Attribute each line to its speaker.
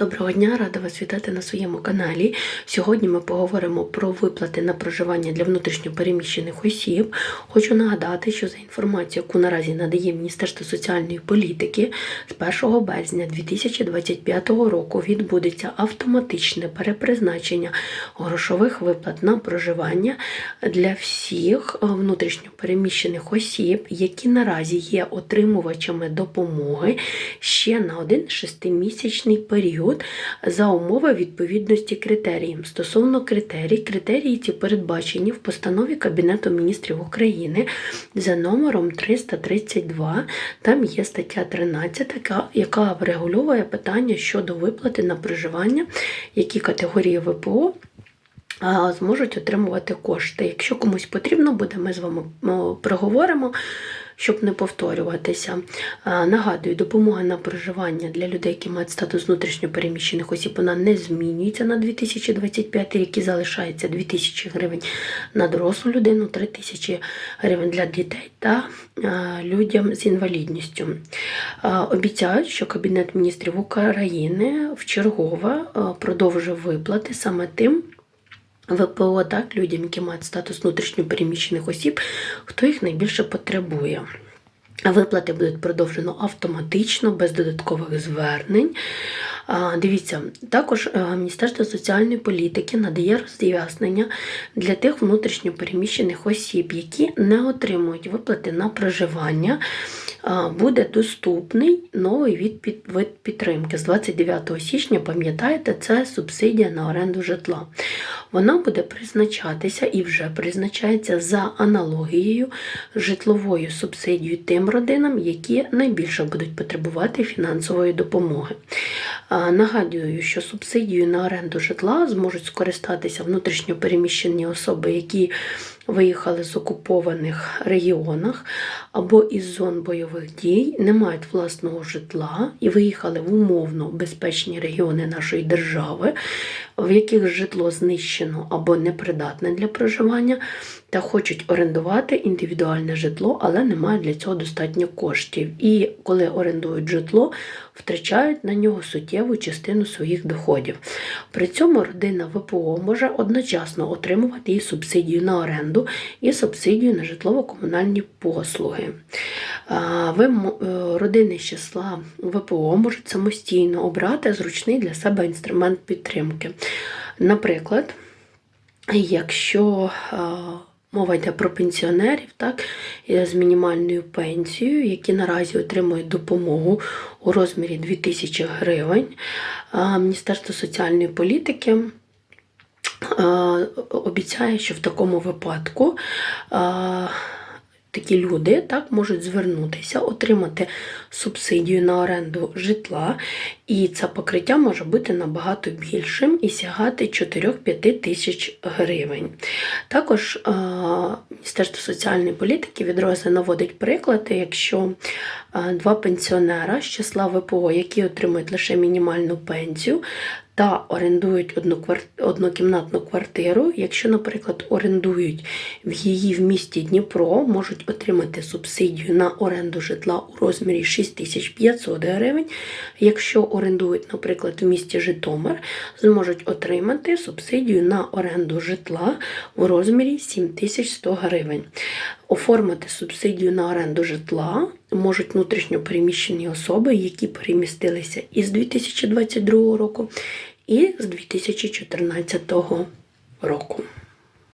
Speaker 1: Доброго дня, рада вас вітати на своєму каналі. Сьогодні ми поговоримо про виплати на проживання для внутрішньопереміщених осіб. Хочу нагадати, що за інформацією, яку наразі надає Міністерство соціальної політики, з 1 березня 2025 року відбудеться автоматичне перепризначення грошових виплат на проживання для всіх е, внутрішньопереміщених осіб, які наразі є отримувачами допомоги ще на один шестимісячний період за умови відповідності критеріям. Стосовно критерій, критерії ці передбачені в постанові Кабінету міністрів України за номером 332. Там є стаття 13, яка, яка врегульовує питання щодо виплати на проживання, які категорії ВПО зможуть отримувати кошти. Якщо комусь потрібно буде, ми з вами проговоримо. Щоб не повторюватися, нагадую, допомога на проживання для людей, які мають статус внутрішньопереміщених осіб, вона не змінюється на 2025 рік і залишається 2000 гривень на дорослу людину, 3000 гривень для дітей та людям з інвалідністю. Обіцяють, що Кабінет міністрів України вчергове а, продовжив виплати саме тим. ВПО, так, людям, які мають статус внутрішньопереміщених осіб, хто їх найбільше потребує. Виплати будуть продовжено автоматично, без додаткових звернень. Дивіться, також е, Міністерство соціальної політики надає роз'яснення для тих внутрішньопереміщених осіб, які не отримують виплати на проживання. Буде доступний новий від підтримки. З 29 січня, пам'ятаєте, це субсидія на оренду житла. Вона буде призначатися і вже призначається за аналогією житловою субсидією тим родинам, які найбільше будуть потребувати фінансової допомоги. Нагадую, що субсидією на оренду житла зможуть скористатися внутрішньопереміщені особи, які виїхали з окупованих регіонах або із зон бойових дій, не мають власного житла і виїхали в умовно безпечні регіони нашої держави, в яких житло знищено або непридатне для проживання, та хочуть орендувати індивідуальне житло, але не мають для цього достатньо коштів. І коли орендують житло, втрачають на нього суттєву частину своїх доходів. При цьому родина ВПО може одночасно отримувати і субсидію на оренду, і субсидію на житлово-комунальні послуги. Ви, е, родини з числа ВПО можуть самостійно обрати зручний для себе інструмент підтримки. Наприклад, якщо мова йде про пенсіонерів, так, е, з мінімальною пенсією, які наразі отримують допомогу у розмірі 2000 гривень, Міністерство соціальної політики е, обіцяє, що в такому випадку е, такі люди так можуть звернутися, отримати субсидію на оренду житла, і це покриття може бути набагато більшим і сягати 4-5 тисяч гривень. Також е, Міністерство соціальної політики відразу наводить приклади, якщо е, два пенсіонера з числа ВПО, які отримують лише мінімальну пенсію, та орендують однокімнатну квартиру. Якщо, наприклад, орендують в її в місті Дніпро, можуть отримати субсидію на оренду житла у розмірі 6500 гривень. Якщо орендують, наприклад, в місті Житомир, зможуть отримати субсидію на оренду житла у розмірі 7100 гривень. Оформити субсидію на оренду житла можуть внутрішньо переміщені особи, які перемістилися із 2022 року і з 2014 року.